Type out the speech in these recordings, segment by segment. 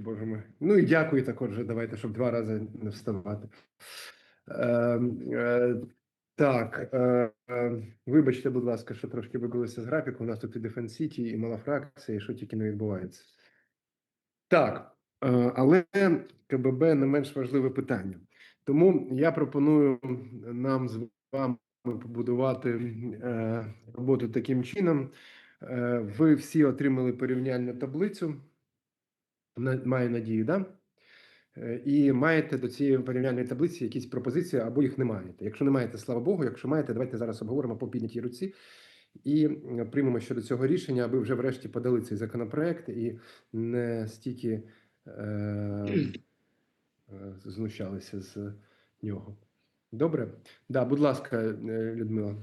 боже мой. Ну і дякую також. Давайте, щоб два рази не вставати. Е, е, так, е, е, вибачте, будь ласка, що трошки вибилося з графіку. У нас тут і City, і мала фракція, і що тільки не відбувається. Так, але КББ не менш важливе питання. Тому я пропоную нам з вами побудувати роботу таким чином. Ви всі отримали порівняльну таблицю. Маю надію, да? Е, І маєте до цієї порівняльної таблиці якісь пропозиції або їх не маєте. Якщо не маєте, слава Богу. Якщо маєте, давайте зараз обговоримо по піднятій руці і приймемо щодо цього рішення, аби вже врешті подали цей законопроект і не стільки е, е, знущалися з нього. Добре? Да, будь ласка, е, Людмила.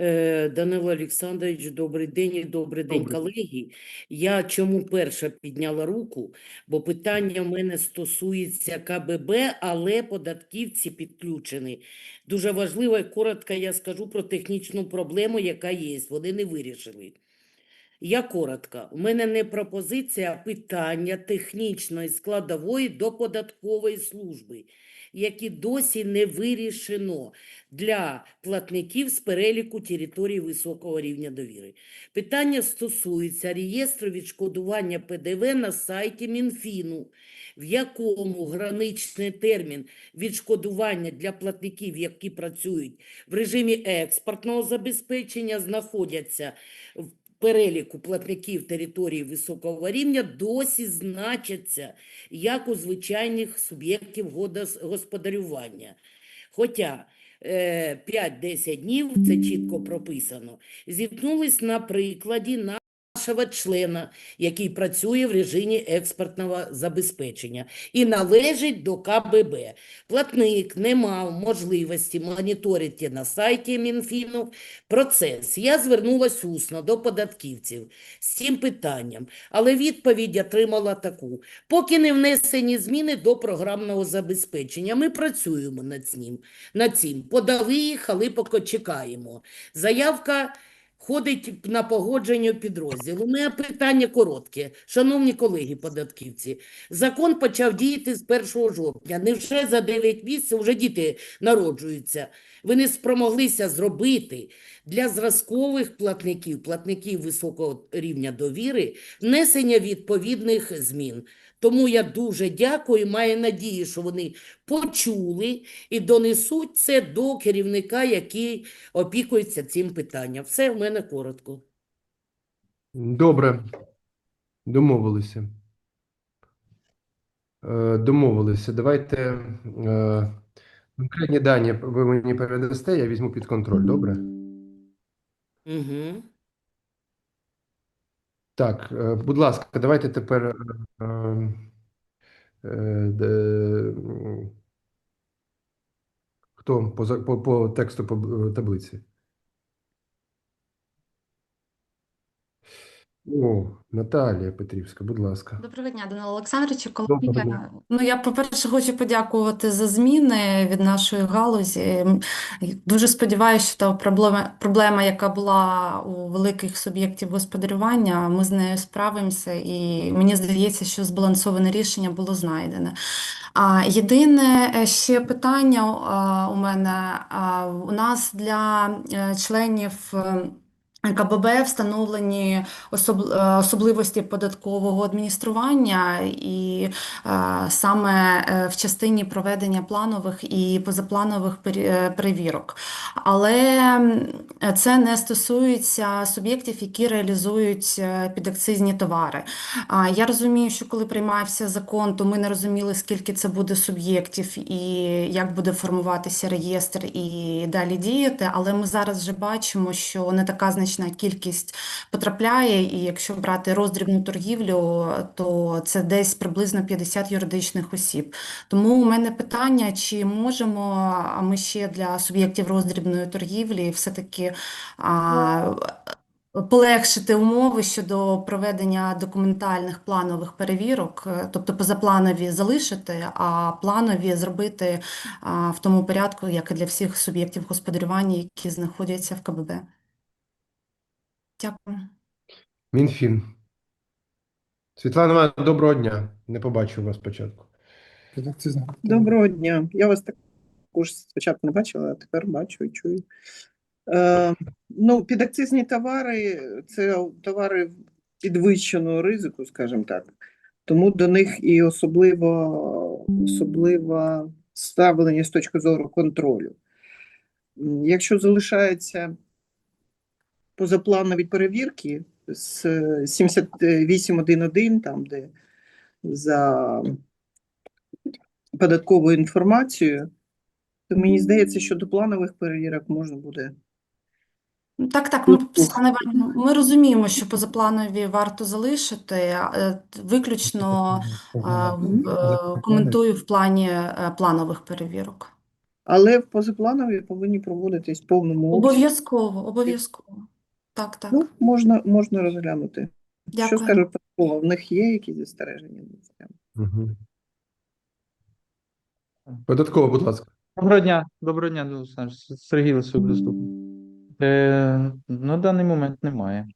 Е, Данило Олександрович, добрий день і добрий день, Добрий. колеги. Я чому перша підняла руку? Бо питання в мене стосується КББ, але податківці підключені. Дуже важливо і коротко я скажу про технічну проблему, яка є. Вони не вирішили. Я коротко. У мене не пропозиція, а питання технічної складової до податкової служби, які досі не вирішено для платників з переліку територій високого рівня довіри. Питання стосується реєстру відшкодування ПДВ на сайті Мінфіну, в якому граничний термін відшкодування для платників, які працюють в режимі експортного забезпечення, знаходяться в переліку платників території високого рівня, досі значаться як у звичайних суб'єктів господарювання. Хоча е, 5-10 днів, це чітко прописано, зіткнулись на прикладі нашого члена, який працює в режимі експортного забезпечення і належить до КББ. Платник не мав можливості моніторити на сайті Мінфіну процес. Я звернулась усно до податківців з цим питанням, але відповідь отримала таку. Поки не внесені зміни до програмного забезпечення, ми працюємо над цим. Над цим. Подали їх, але поки чекаємо. Заявка ходить на погодження підрозділу. У мене питання коротке. Шановні колеги податківці, закон почав діяти з 1 жовтня. Невже за 9 місяців вже діти народжуються? Ви не спромоглися зробити для зразкових платників, платників високого рівня довіри, внесення відповідних змін. Тому я дуже дякую, маю надію, що вони почули і донесуть це до керівника, який опікується цим питанням. Все в мене коротко. Добре. Домовилися. Е, Домовилися. Давайте е, конкретні дані ви мені передасте, я візьму під контроль, добре? Угу. Так, е, будь ласка, давайте тепер е, е, хто по, по, по тексту по таблиці? О, Наталія Петрівська, будь ласка. Доброго дня, Данило Олександровичу. Доброго дня. ну я, по-перше, хочу подякувати за зміни від нашої галузі. Дуже сподіваюся, що та проблема, проблема, яка була у великих суб'єктів господарювання, ми з нею справимося, і мені здається, що збалансоване рішення було знайдене. А єдине е, ще питання а, у мене а, у нас для е, членів. КББ встановлені е, особливості податкового адміністрування і е, саме е, в частині проведення планових і позапланових перевірок. Але це не стосується суб'єктів, які реалізують підакцизні товари. Я розумію, що коли приймався закон, то ми не розуміли, скільки це буде суб'єктів і як буде формуватися реєстр і далі діяти. Але ми зараз вже бачимо, що не така значна кількість потрапляє, і якщо брати роздрібну торгівлю, то це десь приблизно 50 юридичних осіб. Тому у мене питання, чи можемо ми ще для суб'єктів роздрібної торгівлі все-таки полегшити умови щодо проведення документальних планових перевірок, тобто позапланові залишити, а планові зробити а, в тому порядку, як і для всіх суб'єктів господарювання, які знаходяться в КББ. Дякую. Мінфін. Світлана Івановна, доброго дня. Не побачив вас спочатку. Доброго дня. Я вас також спочатку не бачила, а тепер бачу і чую. Е, ну, підакцизні товари це товари підвищеного ризику, скажімо так. Тому до них і особливо, особливо ставлення з точки зору контролю. Якщо залишається позапланові перевірки з 78.1.1, там, де за податковою інформацією, то мені здається, що до планових перевірок можна буде. Так, так, ми. Ми розуміємо, що позапланові варто залишити, е, виключно е, е, коментую в плані е, планових перевірок. Але в позапланові повинні проводитись в повному обсязі. Обов'язково, обов'язково. Так, так. Ну, можна, можна розглянути. Що Дякую. скаже Павло, в них є якісь застереження? Угу. Податково, будь ласка. Доброго дня, доброго дня, Олександр. Сергій Лисюк доступний. Е, на даний момент немає.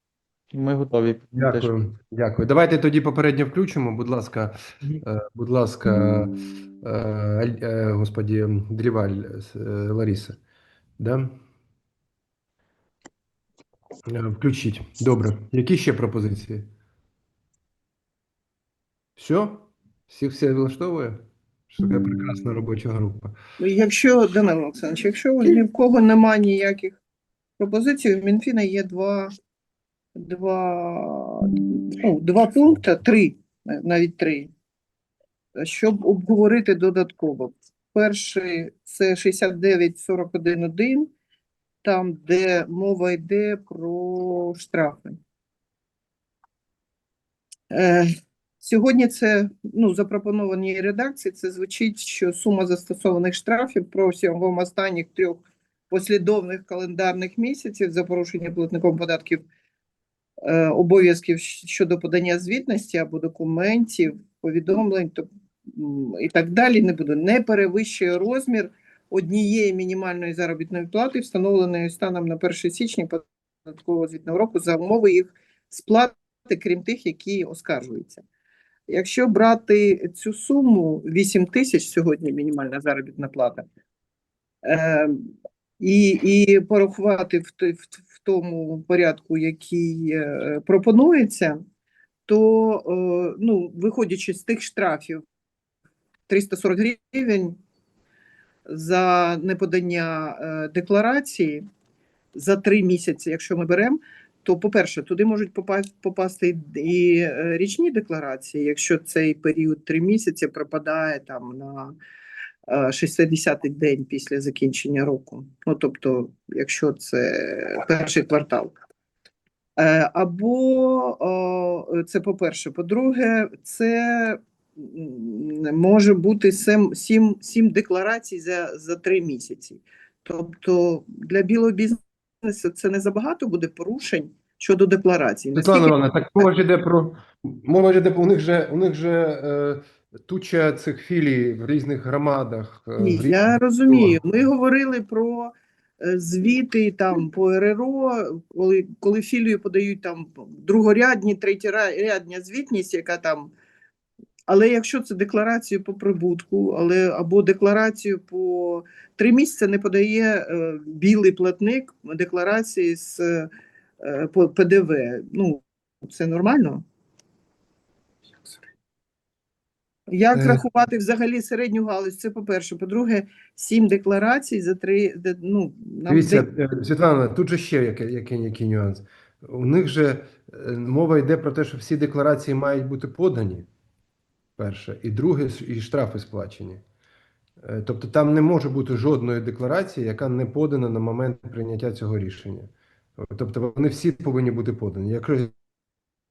Ми готові. теж. Дякую. Дякую. Давайте тоді попередньо включимо, будь ласка, е, будь ласка, е, е, господі, Дріваль, е, Лариса. Да? Е, Включіть. Добре. Які ще пропозиції? Все? Всіх все влаштовує? Що така прекрасна робоча група. Ну, Якщо, Данило Олександрович, якщо ні в кого немає ніяких пропозицій, у Мінфіна є два, два, ну, два пункти, три, навіть три, щоб обговорити додатково. Перший це 69.41.1, там, де мова йде про штрафи. Е, Сьогодні це ну, запропонованій редакції. Це звучить, що сума застосованих штрафів протягом останніх трьох послідовних календарних місяців за порушення платником податків е, обов'язків щодо подання звітності або документів, повідомлень то, і так далі не буде, не перевищує розмір однієї мінімальної заробітної плати, встановленої станом на 1 січня податкового звітного року за умови їх сплати, крім тих, які оскаржуються. Якщо брати цю суму 8 тисяч сьогодні мінімальна заробітна плата, е, і, і порахувати в, в, в тому порядку, який е, пропонується, то е, ну, виходячи з тих штрафів 340 гривень за неподання е, декларації за три місяці, якщо ми беремо, то, по-перше, туди можуть попасти, і е, річні декларації, якщо цей період три місяці пропадає там на е, 60-й день після закінчення року. Ну, тобто, якщо це перший квартал. Е, Або це по-перше. По-друге, це може бути сем, сім, сім декларацій за, за три місяці. Тобто для білого бізнесу це не забагато буде порушень щодо декларацій. Наскільки- Івановна, так мова ж йде про мова ж йде про у них же у них же е, туча цих філій в різних громадах. е, Ні, різних я розумію. Ми говорили про е, звіти там по РРО, коли, коли філію подають там другорядні, третєрядня звітність, яка там. Але якщо це декларацію по прибутку, але або декларацію по три місяці не подає е, білий платник декларації з е, по ПДВ. Ну, це нормально? Як Е. рахувати взагалі середню галузь? Це по-перше. По-друге, сім декларацій за три. де- Ну, нам Дивіться, е, Світлана, тут же ще який, який, який нюанс. У них же е, мова йде про те, що всі декларації мають бути подані. Перше, і друге, і штрафи сплачені. Е, Тобто там не може бути жодної декларації, яка не подана на момент прийняття цього рішення. Тобто вони всі повинні бути подані. Якщо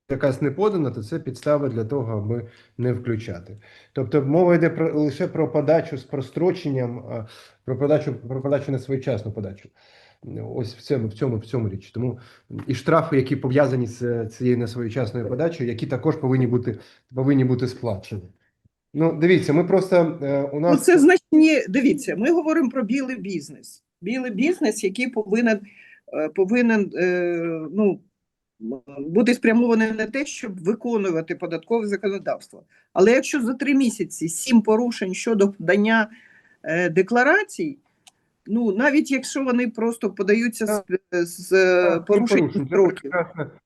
якась не подана, то це підстава для того, аби не включати. Тобто мова йде про лише про подачу з простроченням, про подачу, про подачу на своєчасну подачу. Ось в цьому, в цьому, в цьому річ. Тому і штрафи, які пов'язані з цією несвоєчасною подачею, які також повинні бути повинні бути сплачені. Ну, дивіться, ми просто е, у Ну, це значні. Дивіться, ми говоримо про білий бізнес. Білий бізнес, який повинен, е, повинен е, ну, бути спрямованим на те, щоб виконувати податкове законодавство. Але якщо за три місяці сім порушень щодо подання е, декларацій, ну навіть якщо вони просто подаються з, з е, порушенням порушень.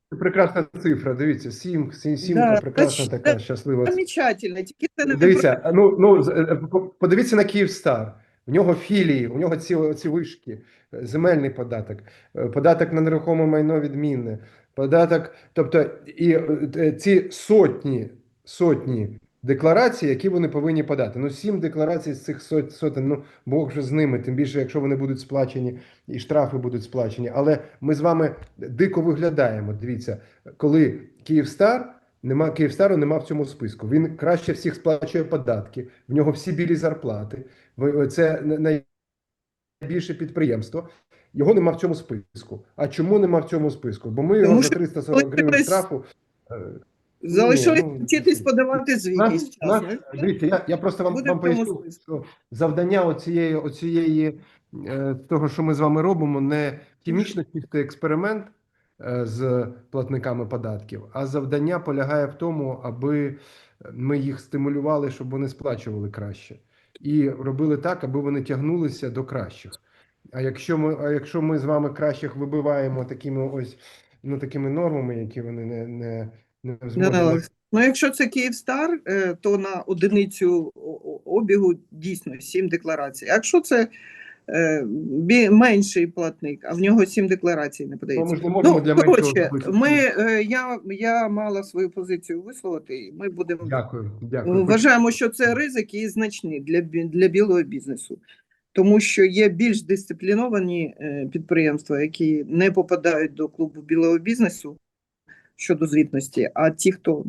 Це прекрасна, цифра. Дивіться, сім, сім, сім Да, прекрасна це- така щаслива. замечательно, тільки це не Дивіться, ну, ну е, по- подивіться на Київстар. У нього філії, у нього ці, ці вишки, е, земельний податок, е, податок на нерухоме майно відмінне, податок, тобто і е, е, ці сотні, сотні декларацій, які вони повинні подати. Ну, сім декларацій з цих сот, сотень, ну, Бог же з ними, тим більше, якщо вони будуть сплачені, і штрафи будуть сплачені. Але ми з вами дико виглядаємо. Дивіться, коли Київстар Нема Київстару нема в цьому списку. Він краще всіх сплачує податки. В нього всі білі зарплати. Це най- найбільше підприємство. Його нема в цьому списку. А чому нема в цьому списку? Бо ми його за 340 гривень штрафу. Залишилось ну, вчитись подавати звіт нас- якийсь час. нас- знаєш? Дивіться, я, я просто вам, Буде вам поясню, що завдання оцієї, оцієї е, того, що ми з вами робимо, не хімічно чистий експеримент е, з платниками податків, а завдання полягає в тому, аби ми їх стимулювали, щоб вони сплачували краще, і робили так, аби вони тягнулися до кращих. А якщо ми, а якщо ми з вами кращих вибиваємо такими ось ну такими нормами, які вони не, не, не Да, Ну, якщо це Київстар, е, то на одиницю обігу дійсно сім декларацій. А якщо це е, менший платник, а в нього сім декларацій не подається. ми ж не можемо Ну, для коротше, ми, е, я, я мала свою позицію висловити, і ми будемо Дякую, дякую. вважаємо, що це ризики і значні для, для білого бізнесу. Тому що є більш дисципліновані підприємства, які не попадають до клубу білого бізнесу щодо звітності, а ті, хто.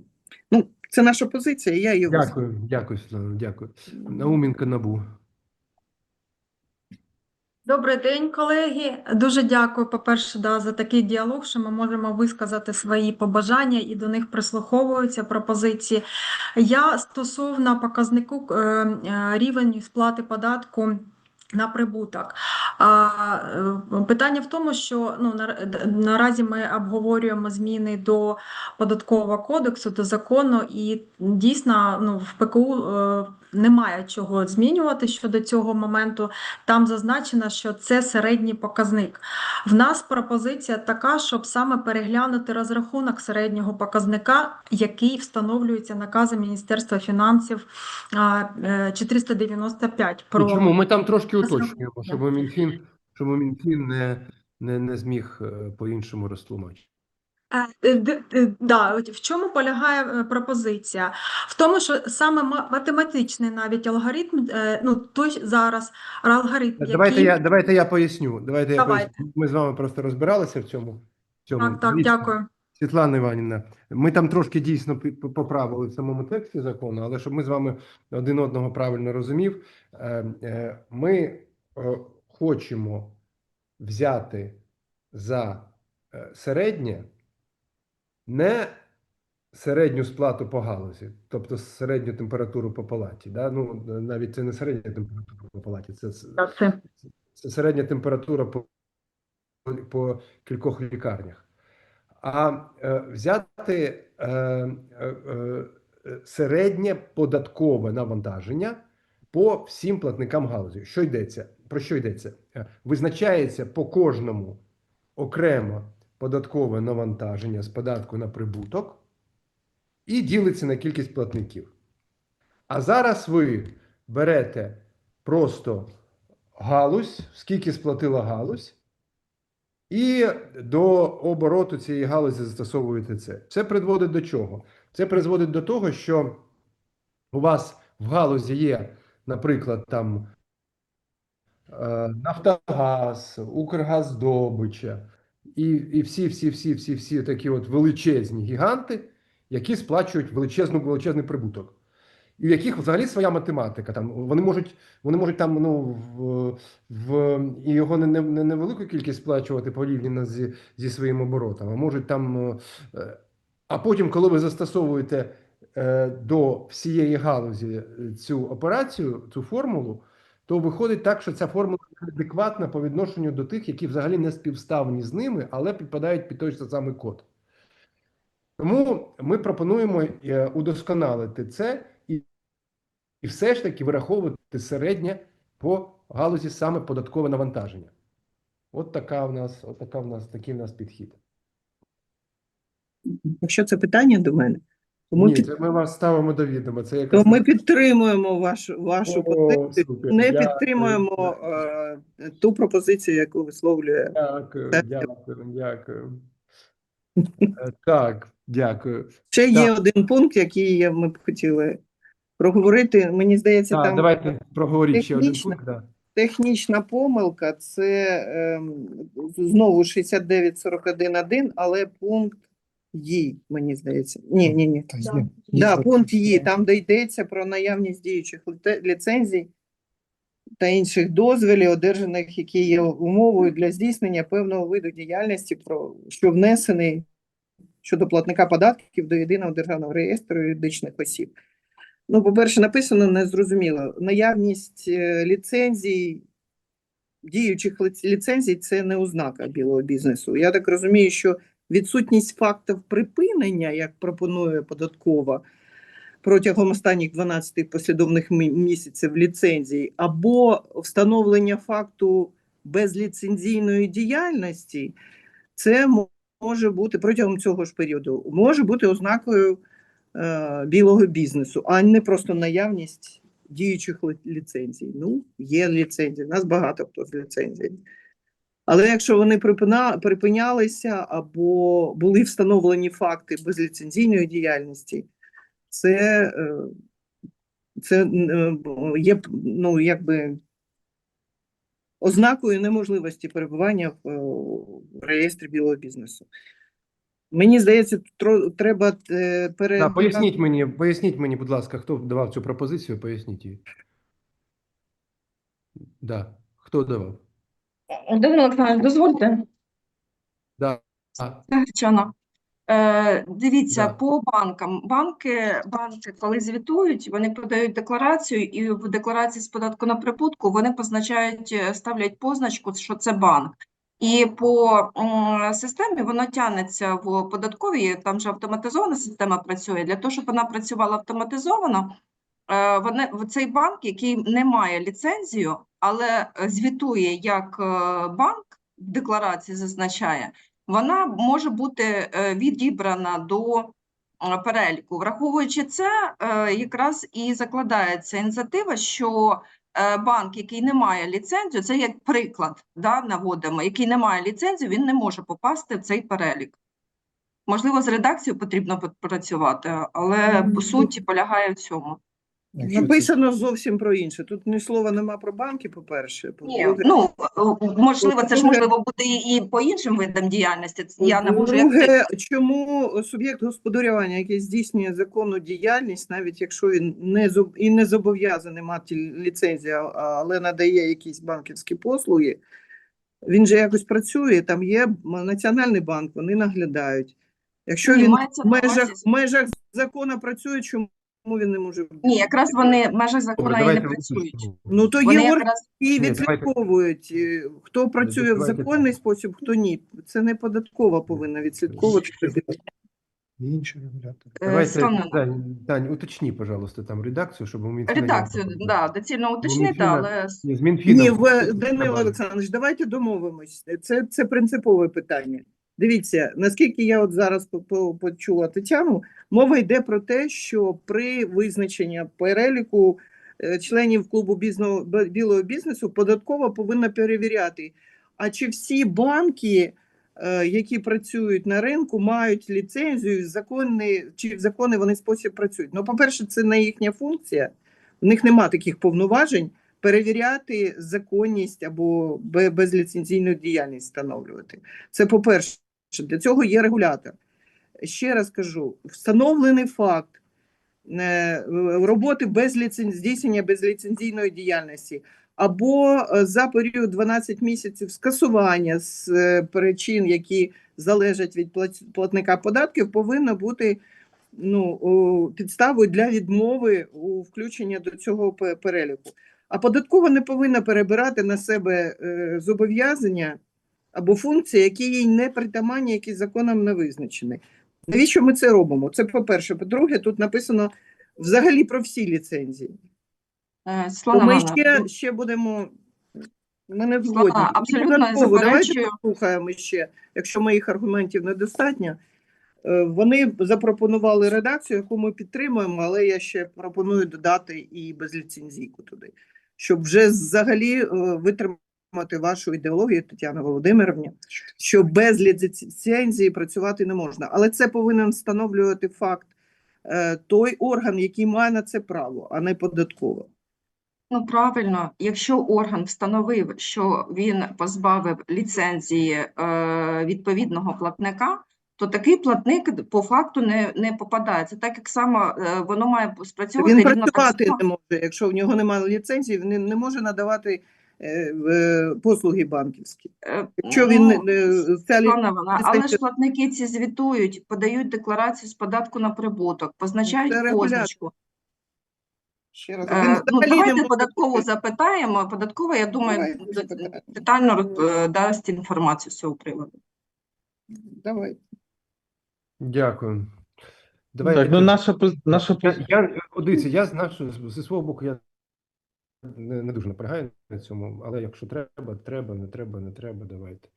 Ну, це наша позиція, я її. Дякую, дякую, Світлана, дякую. Науменко Набу. Добрий день, колеги. Дуже дякую, по-перше, да, за такий діалог, що ми можемо висказати свої побажання і до них прислуховуються пропозиції. Я стосовно показнику е, е, рівень сплати податку. На прибуток. А, е, питання в тому, що ну, на- наразі ми обговорюємо зміни до податкового кодексу, до закону, і дійсно ну, в ПКУ е, немає чого змінювати щодо цього моменту. Там зазначено, що це середній показник. В нас пропозиція така, щоб саме переглянути розрахунок середнього показника, який встановлюється наказом Міністерства фінансів е, 495 про чому ми там трошки уточнюємо, щоб Мінфін, щоб Мінфін не, не, не зміг е, по-іншому розтлумачити. Е, д- Да, в чому полягає е, пропозиція? В тому, що саме математичний навіть алгоритм, е, ну той зараз алгоритм, Давайте який... я, давайте я поясню. Давайте я поясню. Ми з вами просто розбиралися в цьому. В цьому. Так, так, дякую. Світлана Іванівна, ми там трошки дійсно поправили в самому тексті закону, але щоб ми з вами один одного правильно розумів, е, е, ми е, хочемо взяти за е, середнє не середню сплату по галузі, тобто середню температуру по палаті. Да? Ну, навіть це не середня температура по палаті, це це. це середня температура по, по кількох лікарнях. А е, взяти е, е, е, середнє податкове навантаження по всім платникам галузі. Що йдеться? Про що йдеться? Е, Визначається по кожному окремо податкове навантаження з податку на прибуток і ділиться на кількість платників. А зараз ви берете просто галузь, скільки сплатила галузь, і до обороту цієї галузі застосовуєте це. Це призводить до чого? Це призводить до того, що у вас в галузі є, наприклад, там Нафтогаз, Укргаздобича і, і всі, всі, всі, всі, всі такі от величезні гіганти, які сплачують величезну величезний прибуток. І в яких взагалі своя математика. Там вони можуть, вони можуть там ну в, в і його не, не, не невелику кількість сплачувати порівняно зі, зі своїм оборотом, а можуть там. е, А потім, коли ви застосовуєте е, до всієї галузі е, цю операцію, цю формулу, то виходить так, що ця формула адекватна по відношенню до тих, які взагалі не співставні з ними, але підпадають під той же самий код. Тому ми пропонуємо е, удосконалити це і, і все ж таки вираховувати середнє по галузі саме податкове навантаження. От така в нас, от така в нас, такий в нас підхід. Якщо це питання до мене, то ми, Ні, під, це ми вас ставимо до відома. Це то якось ми підтримуємо вашу, вашу О, позицію, супер, не дякую, підтримуємо е, ту пропозицію, яку висловлює. Дякую, Так. дякую, дякую. Е, Так, дякую. Ще є один пункт, який ми б хотіли проговорити. Мені здається, Так, там давайте проговоріть ще один пункт. Да. технічна помилка це ем, знову 6941.1, але пункт Ї, мені здається. Ні, ні, ні. Да, пункт Ї, там де йдеться про наявність діючих ліцензій та інших дозволів, одержаних, які є умовою для здійснення певного виду діяльності, про що внесений щодо платника податків до єдиного державного реєстру юридичних осіб. Ну, по-перше, написано незрозуміло. Наявність е, ліцензій, діючих ліцензій це не ознака білого бізнесу. Я так розумію, що відсутність фактів припинення, як пропонує податкова, протягом останніх 12 послідовних місяців ліцензії, або встановлення факту безліцензійної діяльності, це може бути протягом цього ж періоду, може бути ознакою е, білого бізнесу, а не просто наявність діючих ліцензій. Ну, є ліцензії, нас багато хто з ліцензій. Але якщо вони припинялися або були встановлені факти безліцензійної діяльності, це, е, це е, є ну, якби ознакою неможливості перебування в, е, в реєстрі білого бізнесу. Мені здається, треба пере... Да, поясніть мені, поясніть мені, будь ласка, хто давав цю пропозицію, поясніть її. Да. Хто давав? Володимир Олександрович, дозвольте. Да. А, Е, дивіться, Да. по банкам. Банки, банки, коли звітують, вони подають декларацію, і в декларації з податку на прибутку вони позначають, е, ставлять позначку, що це банк. І по м, системі воно тягнеться в податковій, там же автоматизована система працює. Для того, щоб вона працювала автоматизовано, в цей банк, який не має ліцензію, але е, звітує як е, банк, в декларації зазначає, вона може бути е, відібрана до е, переліку. Враховуючи це, е, якраз і закладається ініціатива, що е, банк, який не має ліцензію, це як приклад, да, наводимо, який не має ліцензію, він не може попасти в цей перелік. Можливо, з редакцією потрібно попрацювати, але по суті полягає в цьому. Написано зовсім про інше. Тут ні слова нема про банки, по-перше. Ні, По-друге, ну можливо, це ж можливо буде і і по іншим видам діяльності. Я не можу як чому суб'єкт господарювання, який здійснює законну діяльність, навіть якщо він не зоб- і не зобов'язаний мати ліцензію, але надає якісь банківські послуги, він же якось працює. Там є Національний банк, вони наглядають. Якщо він в межах, в межах закону працює, чому він не може бути? ні, якраз вони в межах закону Добре, і не працюють. Ну то Вони є органи, якраз які Ні, давайте- відслідковують, е, хто працює в давайте законний так. спосіб, хто ні. Це не податкова повинна відслідковувати. Інші регулятори. е, Давайте, Тань, Тань, пожалуйста, там редакцію, щоб у Мінфіна... редакцію, да, доцільно уточнити, Мінфіна- але Ні, з Мінфіном. Ні, в треба. Данило Олександрович, давайте домовимось. Це, це принципове питання. Дивіться, наскільки я от зараз по- по- почула Тетяну, мова йде про те, що при визначенні переліку е, членів клубу бізно, білого бізнесу податкова повинна перевіряти, а чи всі банки, е, які працюють на ринку, мають ліцензію, і законний, чи в законний вони спосіб працюють. Ну, по-перше, це не їхня функція, в них нема таких повноважень перевіряти законність або бе- безліцензійну діяльність встановлювати. Це по-перше, для цього є регулятор. Ще раз кажу: встановлений факт е, роботи без ліцен... здійснення безліцензійної діяльності. Або е, за період 12 місяців скасування з е, причин, які залежать від платника податків, повинно бути ну, підставою для відмови у включення до цього переліку. А податкова не повинна перебирати на себе зобов'язання або функції, які їй не притаманні, які законом не визначені. Навіщо ми це робимо? Це по-перше. По-друге, тут написано взагалі про всі ліцензії. Е, Світлана ми ще, ще будемо. Ми не Слава, згодні. І абсолютно Давайте послухаємо ще, якщо моїх аргументів недостатньо. Е, Вони запропонували редакцію, яку ми підтримуємо, але я ще пропоную додати і безліцензійку туди, щоб вже взагалі е, витримати вашу ідеологію, Тетяна Володимирівна, що без ліцензії працювати не можна. Але це повинен встановлювати факт е, той орган, який має на це право, а не податково. Ну, правильно, якщо орган встановив, що він позбавив ліцензії е, відповідного платника, то такий платник по факту не, не попадає. Це так як само е, воно має спрацьовувати Він працювати не може, якщо в нього немає ліцензії, він не може надавати послуги банківські. Е, Якщо він ну, не- не- ця лі- Пане Іване, але ж платники ці звітують, подають декларацію з податку на прибуток, позначають Це позначку. ще раз, Е, ну, давайте податково запитаємо. Податково, я думаю, Давайте детально е, дасть інформацію з цього приводу. Давай. Дякую. Так, ну наша наша Я, я я з нашого зі свого боку я не, не дуже наполягаю на цьому, але якщо треба, треба, не треба, не треба, давайте.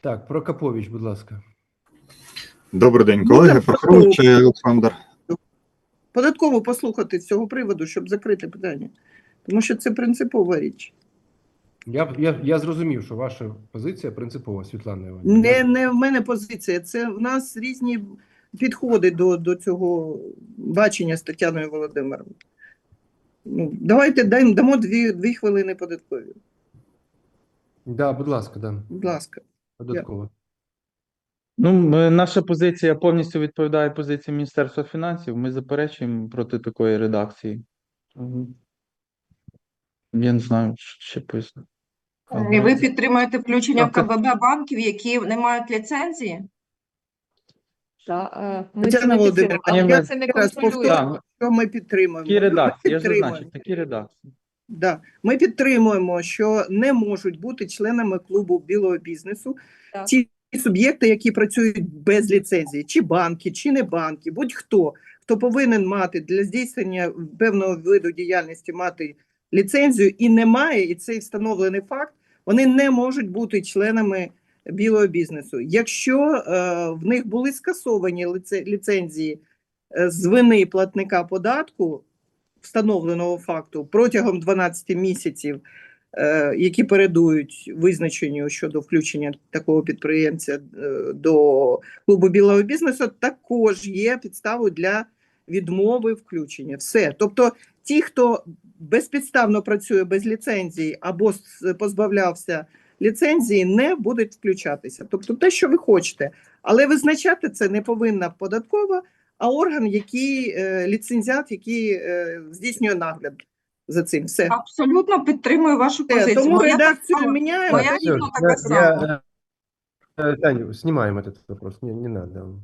Так, Прокопович, будь ласка. Добрий день, Ну, колеги. так, Прохорович Олександр. Податково послухати з цього приводу, щоб закрити питання. Тому що це принципова річ. Я, я, я зрозумів, що ваша позиція принципова, Світлана Іванівна. Не, не в мене позиція, це в нас різні підходи до, до цього бачення з Тетяною Володимиром. Ну, давайте дамо дві, дві хвилини податкові. Да, будь ласка, да, Будь ласка. додатково. Ну, ми- наша позиція повністю відповідає позиції Міністерства фінансів. Ми заперечуємо проти такої редакції. Мгм. Я не знаю, що ще пояснити. І ви підтримуєте включення в КББ банків, які не мають ліцензії? Та, е, ми Тетяна це не Володимирівна, я це не раз повторюю. Що ми підтримуємо? такі редакції, я ж зазначив, такі редакції. Да. Ми підтримуємо, що не можуть бути членами клубу білого бізнесу Так. ті суб'єкти, які працюють без ліцензії, чи банки, чи не банки, будь-хто, хто повинен мати для здійснення певного виду діяльності мати ліцензію і не має, і цей встановлений факт, вони не можуть бути членами білого бізнесу. Якщо е, в них були скасовані ліцензії е, з вини платника податку, встановленого факту протягом 12 місяців, е, які передують визначенню щодо включення такого підприємця до клубу білого бізнесу, також є підставою для відмови включення. Все. Тобто, ті, хто безпідставно працює без ліцензії або позбавлявся ліцензії, не будуть включатися. Тобто, те, що ви хочете, але визначати це не повинна податкова, а орган, який е, ліцензіат, який е, здійснює нагляд за цим. Все. Абсолютно підтримую вашу Все. позицію. Тому Моя так редакцію само- міняємо. моя Всё, рівно така я- сама. я- э, Таню, снимаем этот вопрос, не, не надо.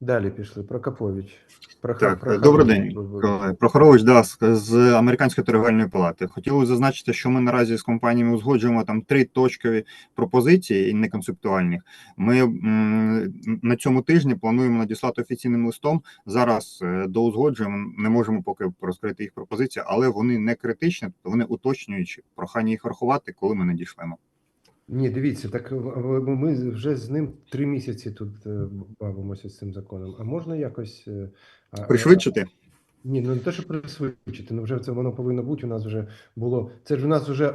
Далі пішли, Прокопович. Проха- Так, Прохорович, добрий день, колеги. Прохорович Дас з Американської торговельної палати. Хотіли зазначити, що ми наразі з компаніями узгоджуємо там три точкові пропозиції і не концептуальні. Ми м, на цьому тижні плануємо надіслати офіційним листом. Зараз е, доузгоджуємо, не можемо поки розкрити їх пропозиції, але вони не критичні, тобто вони уточнюючі. Прохання їх врахувати, коли ми надішлемо. Ні, дивіться, так ми вже з ним три місяці тут е, бавимося з цим законом. А можна якось. е, Пришвидшити? Ні, ну не те, що пришвидшити, ну вже це воно повинно бути. У нас вже було. Це ж у нас вже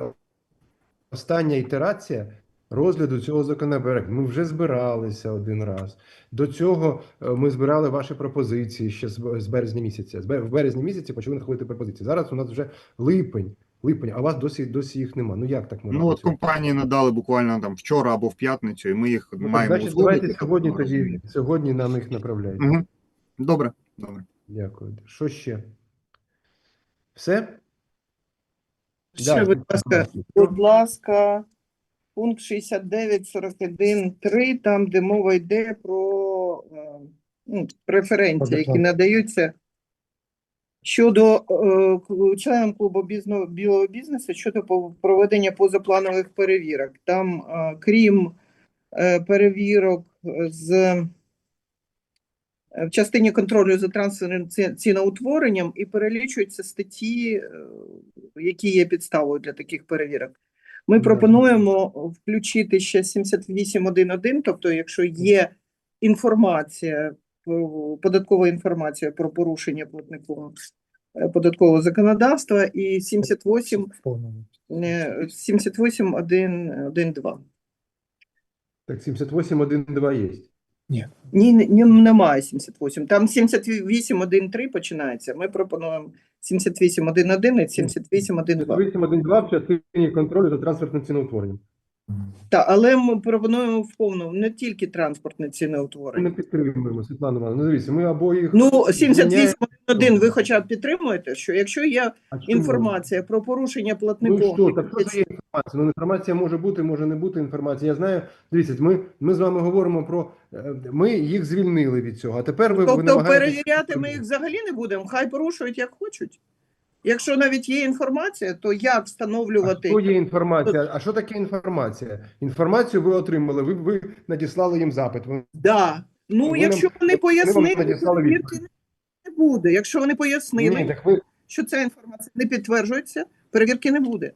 остання ітерація розгляду цього законопроекту. Ми вже збиралися один раз. До цього е, ми збирали ваші пропозиції ще з березня місяця. В березні місяці почали надходити пропозиції. Зараз у нас вже липень. Липень, а у вас досі досі їх нема. Ну як так можна? Ну от компанії надали буквально там вчора або в п'ятницю, і ми їх Ну, маємо значить, узгодити. давайте сьогодні тоді сьогодні нам їх направляйте. Мгм. Добре, добре. Дякую. Що ще? Все? Ще, Да, будь ласка, будь ласка, пункт 69.41.3, там, де мова йде про е, ну, преференції, які надаються щодо е, членам клубу бізно- білого бізнесу щодо проведення позапланових перевірок. Там, е, крім е, перевірок з е, в частині контролю за трансферним ціноутворенням і перелічуються статті, е, які є підставою для таких перевірок. Ми пропонуємо включити ще 78.1.1, тобто, якщо є інформація, податкова інформація про порушення платником е, податкового законодавства і 78 В повному. е, 78.1.1.2. Так, 78.1.2 є. Ні, ні, ні, немає 78. Там 78.1.3 починається. Ми пропонуємо 78.1.1 і 78.1.2. 78.1.2 в частині контролю за транспортним ціноутворенням. Та, але ми пропонуємо в повному не тільки транспортне ціноутворення. Ми не підтримуємо, Світлана Івановна. Ну, дивіться, ми або їх... Ну, звільняємо- 78.1 ви хоча б підтримуєте, що якщо є А чому? інформація про порушення Ну платником, що, так що це є інформація? Ну інформація може бути, може не бути інформація. Я знаю, дивіться, ми, ми з вами говоримо про, е, ми їх звільнили від цього, а тепер ви, ви тобто намагаєтесь... перевіряти ми їх взагалі не будемо, хай порушують як хочуть. Якщо навіть є інформація, то як А встановлювати? що є інформація? А що таке інформація? Інформацію ви отримали, ви, ви надіслали їм запит. Ви- Да. Ну, Вони якщо нам- вони вони вам пояснили, надіслали перевірки відповідь. не буде. Якщо вони пояснили, Ні, так ви... що ця інформація не підтверджується, перевірки не буде.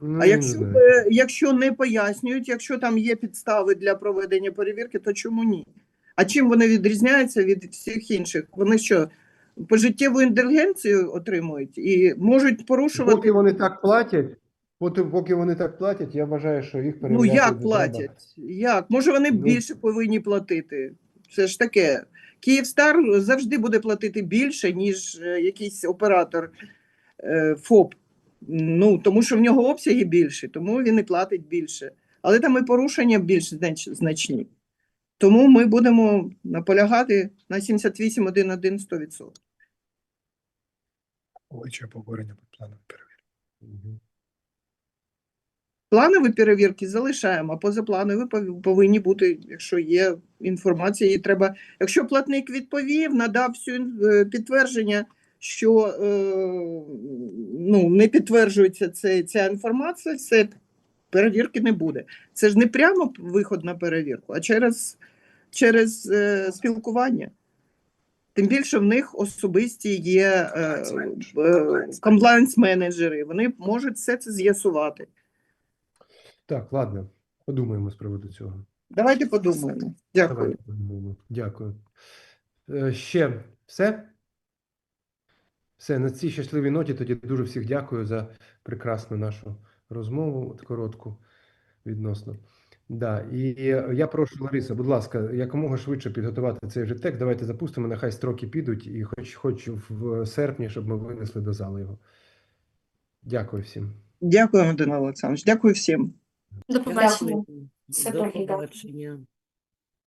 Ну, А я якщо, не знаю. е, якщо не пояснюють, якщо там є підстави для проведення перевірки, то чому ні? А чим вони відрізняються від всіх інших? Вони що, пожиттєву індульгенцію отримують і можуть порушувати? Поки вони так платять, поки, поки вони так платять, я вважаю, що їх Ну як платять? Як? Може вони Ну. більше повинні платити? Це ж таке. Київстар завжди буде платити більше, ніж е, якийсь оператор е, ФОП. Ну, тому що в нього обсяги більші, тому він і платить більше. Але там і порушення більш значні. Тому ми будемо наполягати на 78.1.1 100%. Обличчя обговорення по плану перевірки. Планові перевірки залишаємо, а позапланові пов- повинні бути, якщо є інформація, її треба. Якщо платник відповів, надав всю е, підтвердження, що е, ну, не підтверджується це, ця інформація, все перевірки не буде. Це ж не прямо виход на перевірку, а через, через е, спілкування. Тим більше в них особисті є комплайнс-менеджери, вони можуть все це з'ясувати. Так, ладно, подумаємо з приводу цього. Давайте подумаємо. Дякую. Давайте подумаємо. Дякую. Е, Ще все? Все, на цій щасливій ноті тоді дуже всіх дякую за прекрасну нашу розмову, от коротку відносно. Да, і е, я прошу Лариса, будь ласка, якомога швидше підготувати цей же текст. Давайте запустимо, нехай строки підуть, і хоч, хоч в серпні, щоб ми винесли до зали його. Дякую всім. Дякую, Дмитро Олександрович. Дякую всім. До побачення. До добре, побачення.